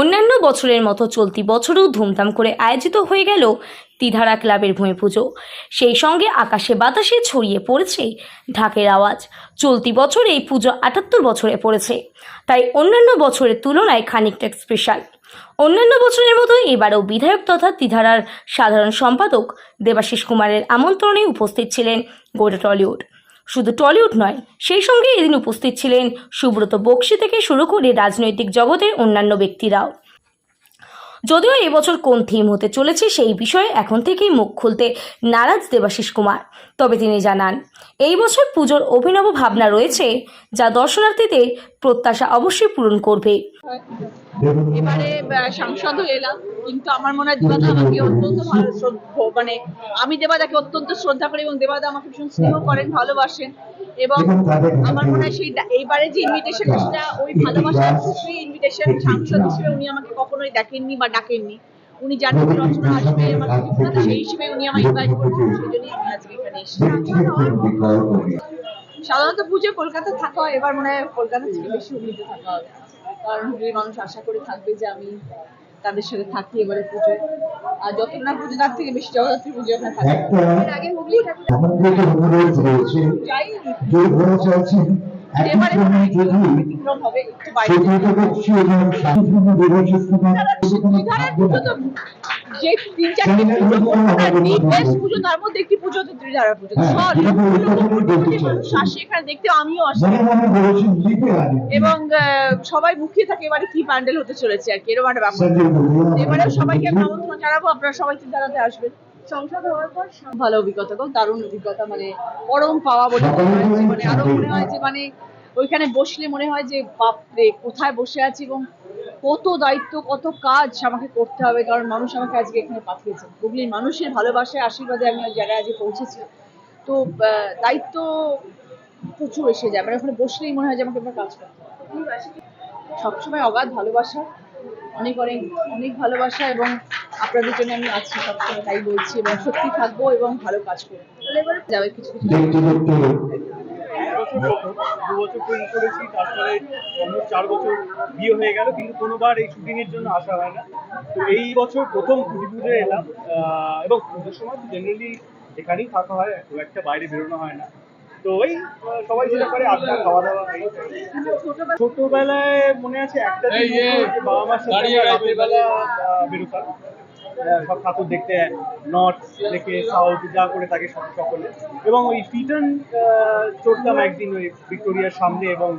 অন্যান্য বছরের মতো চলতি বছরেও ধুমধাম করে আয়োজিত হয়ে গেল তিধারা ক্লাবের ভূমি পুজো। সেই সঙ্গে আকাশে বাতাসে ছড়িয়ে পড়েছে ঢাকের আওয়াজ। চলতি বছর এই পুজো আটাত্তর বছরে পড়েছে। তাই অন্যান্য বছরের তুলনায় খানিকটা স্পেশাল অন্যান্য বছরের মতো এবারও বিধায়ক তথা তিধারার সাধারণ সম্পাদক দেবাশিস কুমারের আমন্ত্রণে উপস্থিত ছিলেন গোটা টলিউড। শুধু টলিউড নয়, সেই সঙ্গে এদিন উপস্থিত ছিলেন সুব্রত বক্সি থেকে শুরু করে রাজনৈতিক জগতের অন্যান্য ব্যক্তিরাও। যদিও এবছর কোন থিম হতে চলেছে সেই বিষয়ে এখন থেকেই মুখ খুলতে নারাজ দেবাশিস কুমার। তবে তিনি জানান, এই বছর পুজোর অভিনব ভাবনা রয়েছে যা দর্শনার্থীদের প্রত্যাশা অবশ্যই পূরণ করবে। এবারে সাংসদ এলাম, কিন্তু আমার মনে হয় দেবাদা আমাকে অত্যন্ত মানে আমি দেবাদাকে অত্যন্ত শ্রদ্ধা করি এবং দেবাদা আমাকে ভীষণ স্নেহ করেন, ভালোবাসেন। এবং আমার মনে হয় সেই এইবারে যে ইনভিটেশনটা সেটা ওই ভালোবাসার সেই ইনভিটেশন সাংসদ হিসেবে উনি আমাকে কখনোই দেখেননি বা ডাকেননি। উনি জানেন যে রচনা আসবে আমার সেই হিসেবে উনি আমায় ইনভাইট করেছেন সেই জন্যই আমি আজকে এখানে এসেছি। সাধারণত পুজো কলকাতা থাকা এবার মনে হয় কলকাতা থেকে বেশি হুগলিতে থাকা হবে। কারণ মানুষ আশা করে থাকবে যে আমি তাদের সাথে থাকি এবারে পুজোয় আর যত না পুজো তার থেকে বেশি জগদ্ধাত্রী পুজো আপনার থাকি। আগে হুগলি থাকি আমাদের অনুরোধ রয়েছে। যে চাইছেন পুজো যে তিন চারটে পুজো দি বেস্ট পুজো তার মধ্যে একটি পুজো তো ত্রিধারা পুজো। হ্যাঁ, দেখতে আমিও আসি। এবং সবাই মুখিয়ে থাকে এবারে কি প্যান্ডেল হতে চলেছে আর কি এরকম একটা ব্যাপার। এবারে সবাইকে আমি আমন্ত্রণ জানাব আপনারা সবাই চিন্তারাতে আসবেন। সংসদ হওয়ার পর ভালো অভিজ্ঞতা গো দারুণ অভিজ্ঞতা মানে পরম পাওয়া বলে মনে আরও মনে হয় যে মানে ওইখানে বসলে মনে হয় যে বাপরে কোথায় বসে আছি এবং কত দায়িত্ব কত কাজ আমাকে করতে হবে কারণ মানুষ আমাকে আজকে এখানে পাঠিয়েছে। হুগলির মানুষের ভালোবাসায় আশীর্বাদে আমি ওই জায়গায় আজকে পৌঁছেছি। তো আহ, দায়িত্ব প্রচুর এসে যায় মানে ওখানে বসলেই মনে হয় যে আমাকে এবার কাজ করতে হবে। সবসময় অগাধ ভালোবাসা অনেক অনেক অনেক ভালোবাসা এবং আপনাদের জন্য আমি আছি সবসময় তাই বলছি এবং সত্যি থাকব এবং ভালো কাজ করব। যাবে কিছু কিছু। দেখতে দেখতে। বছর প্রথম দু বছর তৈরি করেছি তারপরে অলমোস্ট চার বছর বিয়ে হয়ে গেল কিন্তু কোনোবার এই শুটিং এর জন্য আসা হয় না। তো এই বছর প্রথম এলাম আহ, এবং পুজোর সময় জেনারেলি এখানেই থাকা হয় খুব একটা বাইরে বেরোনো হয় না। তো ওই সবাই যেটা করে আড্ডা খাওয়া দাওয়া ছোটবেলায় মনে আছে একটা বাবা মার সাথে আমরা রাতের বেলা বেরোতাম। সব ঠাকুর দেখতে নর্থ থেকে সাউথ যা করে থাকে সব সকলে। এবং ওই ফিটন চড়তাম একদিন ওই ভিক্টোরিয়ার সামনে এবং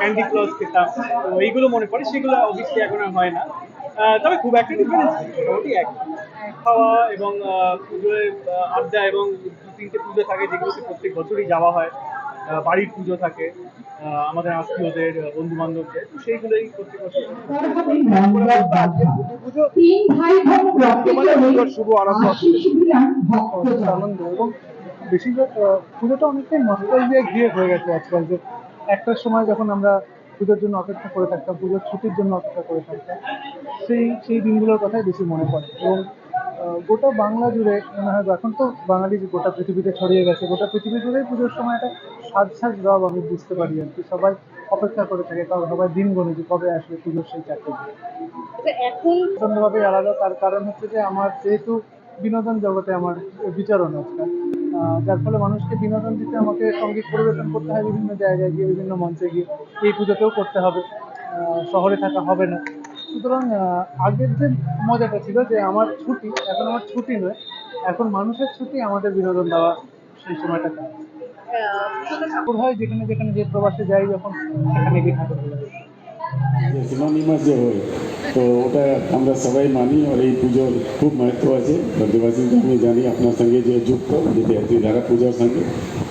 ক্যান্ডি প্লাস খেতাম। তো এইগুলো মনে পড়ে সেগুলো অবশ্যই এখন আর হয় না। তবে খুব একটা ডিফারেন্স মোটামুটি এক খাওয়া এবং পুজোয় আড্ডা এবং তিনটে পুজো থাকে যেগুলোতে প্রত্যেক বছরই যাওয়া হয়। বাড়ির পুজো থাকে আমাদের আত্মীয়দের বন্ধু বান্ধবদের তো সেইগুলোই প্রত্যেক বছর। পুজো তিন ভাই বোন পুজোর শুভ আরম্ভ আনন্দ। এবং বেশিরভাগ পুজোটা অনেকটাই নস্টালজিয়া ঘিরে হয়ে গেছে আজকাল যে একটার সময় যখন আমরা পুজোর জন্য অপেক্ষা করে থাকতাম পুজোর ছুটির জন্য অপেক্ষা করে থাকতাম সেই সেই দিনগুলোর কথাই বেশি মনে পড়ে। এবং গোটা বাংলা জুড়ে মনে হয় এখন তো বাঙালি যে গোটা পৃথিবীতে ছড়িয়ে গেছে গোটা পৃথিবী জুড়েই পুজোর সময় একটা সাজ সাজ রব আমি বুঝতে পারি আর কি। সবাই অপেক্ষা করে থাকে কারণ সবাই দিন গণে যে কবে আসবে পুজোর সেই দিন আচ্ছা, এখন প্রচন্ডভাবে আলাদা তার কারণ হচ্ছে যে আমার যেহেতু বিনোদন জগতে আমার বিচরণ আছে যার ফলে মানুষকে বিনোদন দিতে আমাকে সংগীত পরিবেশন করতে হয় বিভিন্ন জায়গায় গিয়ে বিভিন্ন মঞ্চে গিয়ে। এই পুজোতেও করতে হবে শহরে থাকা হবে না। সুতরাং আগের যে মজাটা ছিল যে আমার ছুটি, এখন আমার ছুটি নয়, এখন মানুষের ছুটি আমাদের বিনোদন দেওয়া সেই সময়টা ঠাকুর হয় যেখানে যেখানে যে প্রবাসে যাই যখন সেখানে গিয়ে সিনোনিমাস যে হয়, তো ওটা আমরা সবাই মানি আর এই পুজোর খুব মাহাত্ম আছে। দেবাশিস আমি জানি আপনার সঙ্গে যে যুক্ত ধারা পূজার সঙ্গে।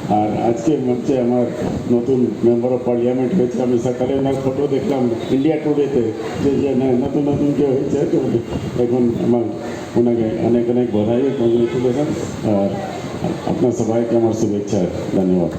আর আজকে মঞ্চে আমার নতুন মেম্বার অফ পার্লামেন্ট হয়েছে। আমি সকালে ওনার ফটো দেখলাম ইন্ডিয়া টুডেতে যে যে না- নতুন নতুন যে হয়েছে তো এখন আমার, ওনাকে অনেক অনেক বধাই কংগ্রেচুলেশন আর আপনার সবাইকে আমার শুভেচ্ছা, ধন্যবাদ।